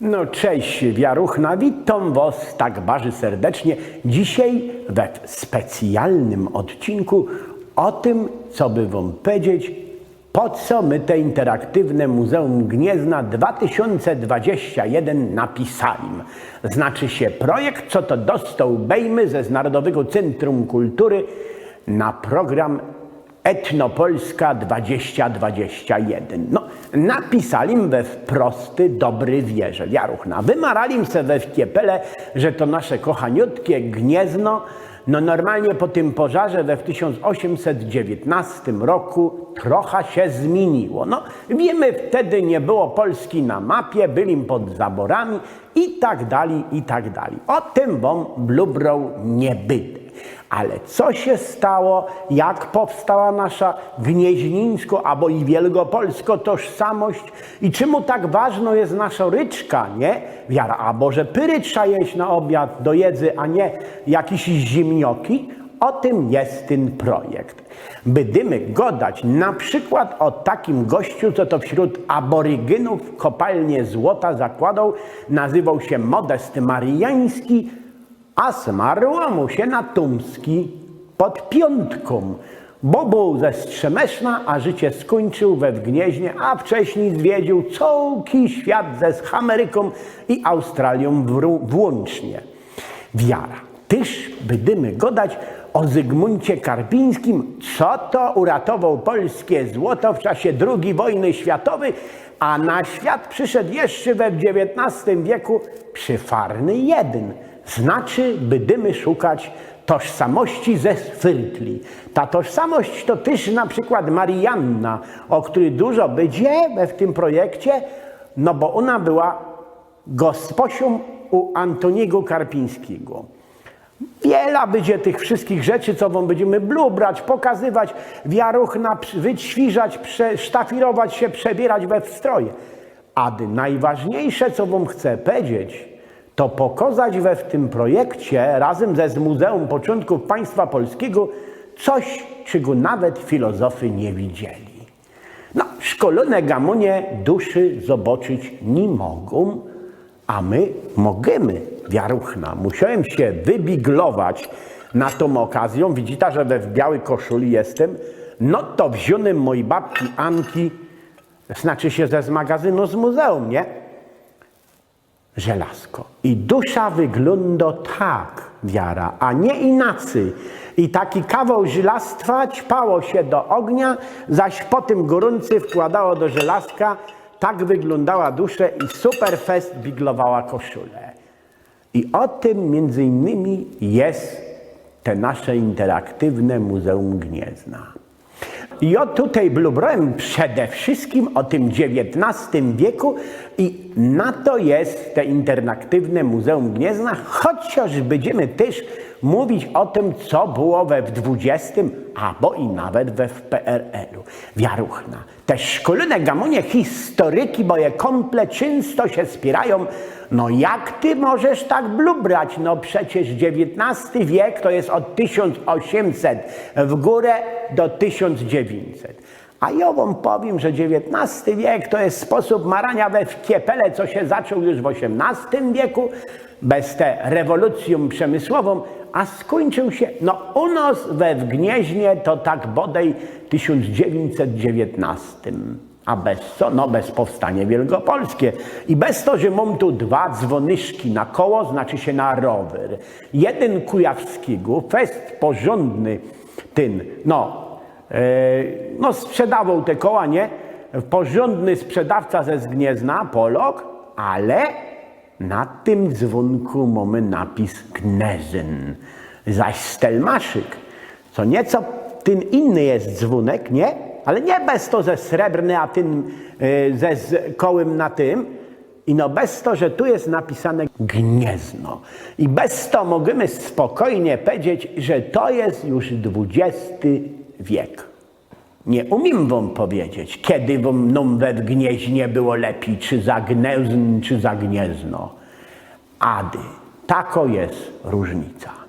No cześć, Wiaruchna, witam Was tak bardzo serdecznie. Dzisiaj we specjalnym odcinku o tym, co by Wam powiedzieć, po co my te interaktywne Muzeum Gniezna 2021 napisali. Znaczy się projekt, co to dostał Bejmy ze Narodowego Centrum Kultury na program Etnopolska 2021. No, napisali we wprosty dobry wierze. Jaruchna. Wymarali se we wkiepele, że to nasze kochaniutkie Gniezno, no normalnie po tym pożarze we w 1819 roku trochę się zmieniło. No, wiemy, wtedy nie było Polski na mapie, byli pod zaborami i tak dalej, i tak dalej. O tym wam blubrą nie bydę. Ale co się stało, jak powstała nasza gnieźnińsko albo i wielkopolsko tożsamość i czemu tak ważna jest nasza ryczka, nie? Wiara, albo że pyry trzeba jeść na obiad do jedzy, a nie jakieś zimnioki? O tym jest ten projekt. Będziemy godać na przykład o takim gościu, co to wśród aborygynów kopalnię złota zakładał, nazywał się Modest Mariański, a zmarło mu się na Tumski pod piątką, bo był ze Strzemeszna, a życie skończył we Wgnieźnie, a wcześniej zwiedził całki świat ze Ameryką i Australią włącznie. Wiara. Tyż będziemy godać o Zygmuncie Karpińskim, co to uratował polskie złoto w czasie II wojny światowej, a na świat przyszedł jeszcze we XIX wieku przyfarny jeden. Znaczy, będziemy szukać tożsamości ze Sfyrtli. Ta tożsamość to też na przykład Marianna, o której dużo będzie w tym projekcie, no bo ona była gosposią u Antoniego Karpińskiego. Wiele będzie tych wszystkich rzeczy, co wam będziemy blubrać, pokazywać, wiaruchna, wyćwiżać, sztafirować się, przebierać we stroje. A najważniejsze, co wam chcę powiedzieć, to pokazać we w tym projekcie razem ze z Muzeum Początków Państwa Polskiego coś, czego nawet filozofy nie widzieli. No, szkolone gamonie duszy zobaczyć nie mogą, a my możemy, wiaruchna. Musiałem się wybiglować na tą okazję. Widzicie, że we w białej koszuli jestem. No to wziąłem mojej babki Anki, znaczy się ze z magazynu z muzeum, nie? Żelazko. I dusza wygląda tak, wiara, a nie inacy. I taki kawał żelastwa ćpało się do ognia, zaś potem gorący wkładało do żelazka. Tak wyglądała dusza i superfest biglowała koszulę. I o tym między innymi jest te nasze interaktywne Muzeum Gniezna. Ja tutaj blubrałem przede wszystkim o tym XIX wieku i na to jest te interaktywne Muzeum Gniezna, chociaż będziemy też mówić o tym, co było we w XX, albo i nawet we w PRL-u. Wiaruchna. Te szkolne gamonie historyki, je komple często się spierają, no jak ty możesz tak blubrać? No przecież XIX wiek to jest od 1800 w górę do 1900. A ja wam powiem, że XIX wiek to jest sposób marania we wkiepele, co się zaczął już w XVIII wieku, bez tę rewolucją przemysłową, a skończył się, no u nas we w Gnieźnie to tak bodaj 1919. A bez co? No bez powstanie wielkopolskie. I bez to, że mam tu dwa dzwonyszki na koło, znaczy się na rower. Jeden kujawskiego, fest porządny, ten, no, e, no sprzedawał te koła, nie? Porządny sprzedawca ze Zgniezna, Polok, ale na tym dzwonku mamy napis Gnezyn, zaś Stelmaszyk, co nieco ten inny jest dzwonek, nie? Ale nie bez to ze srebrny, a tym y, ze z kołem na tym. I no bez to, że tu jest napisane Gniezno. I bez to możemy spokojnie powiedzieć, że to jest już XX wiek. Nie umiem wam powiedzieć, kiedy wam we Gnieźnie było lepiej, czy za Gnezdn, czy za Gniezno. Ady, tako jest różnica.